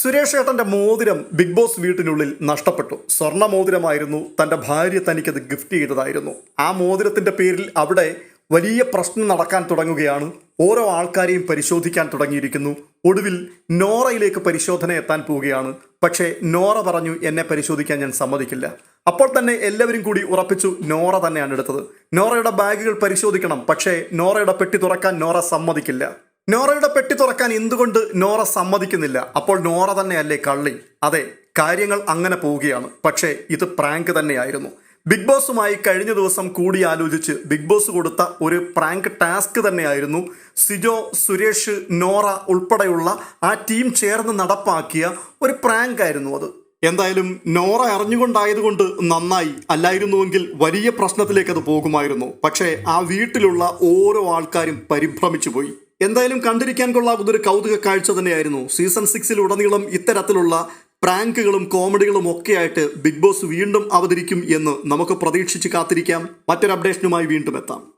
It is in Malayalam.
സുരേഷ് ഏട്ടന്റെ മോതിരം ബിഗ് ബോസ് വീട്ടിനുള്ളിൽ നഷ്ടപ്പെട്ടു. സ്വർണ മോതിരമായിരുന്നു തന്റെ ഭാര്യ തനിക്കത് ഗിഫ്റ്റ് ചെയ്തതായിരുന്നു. ആ മോതിരത്തിന്റെ പേരിൽ അവിടെ വലിയ പ്രശ്നം നടക്കാൻ തുടങ്ങുകയാണ്. ഓരോ ആൾക്കാരെയും പരിശോധിക്കാൻ തുടങ്ങിയിരിക്കുന്നു. ഒടുവിൽ നോറയിലേക്ക് പരിശോധന എത്താൻ പോവുകയാണ്. പക്ഷേ നോറ പറഞ്ഞു എന്നെ പരിശോധിക്കാൻ ഞാൻ സമ്മതിക്കില്ല. അപ്പോൾ തന്നെ എല്ലാവരും കൂടി ഉറപ്പിച്ചു നോറ തന്നെയാണ് എടുത്തത്. നോറയുടെ ബാഗുകൾ പരിശോധിക്കണം പക്ഷേ നോറയുടെ പെട്ടി തുറക്കാൻ നോറ സമ്മതിക്കില്ല. നോറയുടെ പെട്ടി തുറക്കാൻ എന്തുകൊണ്ട് നോറ സമ്മതിക്കുന്നില്ല? അപ്പോൾ നോറ തന്നെയല്ലേ കള്ളി? അതെ കാര്യങ്ങൾ അങ്ങനെ പോവുകയാണ്. പക്ഷേ ഇത് പ്രാങ്ക് തന്നെയായിരുന്നു. ബിഗ് ബോസുമായി കഴിഞ്ഞ ദിവസം കൂടിയാലോചിച്ച് ബിഗ് ബോസ് കൊടുത്ത ഒരു പ്രാങ്ക് ടാസ്ക് തന്നെയായിരുന്നു സിജോ സുരേഷ് നോറ ഉൾപ്പെടെയുള്ള ആ ടീം ചേർന്ന് നടപ്പാക്കിയ ഒരു പ്രാങ്ക് ആയിരുന്നു അത്. എന്തായാലും നോറ അറിഞ്ഞുകൊണ്ടായതുകൊണ്ട് നന്നായി. അല്ലായിരുന്നുവെങ്കിൽ വലിയ പ്രശ്നത്തിലേക്ക് അത് പോകുമായിരുന്നു. പക്ഷേ ആ വീട്ടിലുള്ള ഓരോ ആൾക്കാരും പരിഭ്രമിച്ചു പോയി എന്തായാലും കണ്ടിരിക്കാൻ കൊള്ളാവുന്ന ഒരു കൗതുക കാഴ്ച തന്നെയായിരുന്നു. സീസൺ സിക്സിൽ ഉടനീളം ഇത്തരത്തിലുള്ള പ്രാങ്കുകളും കോമഡികളും ഒക്കെയായിട്ട് ബിഗ് ബോസ് വീണ്ടും അവതരിക്കും എന്ന് നമുക്ക് പ്രതീക്ഷിച്ച് കാത്തിരിക്കാം. മറ്റൊരു അപ്ഡേഷനുമായി വീണ്ടും എത്താം.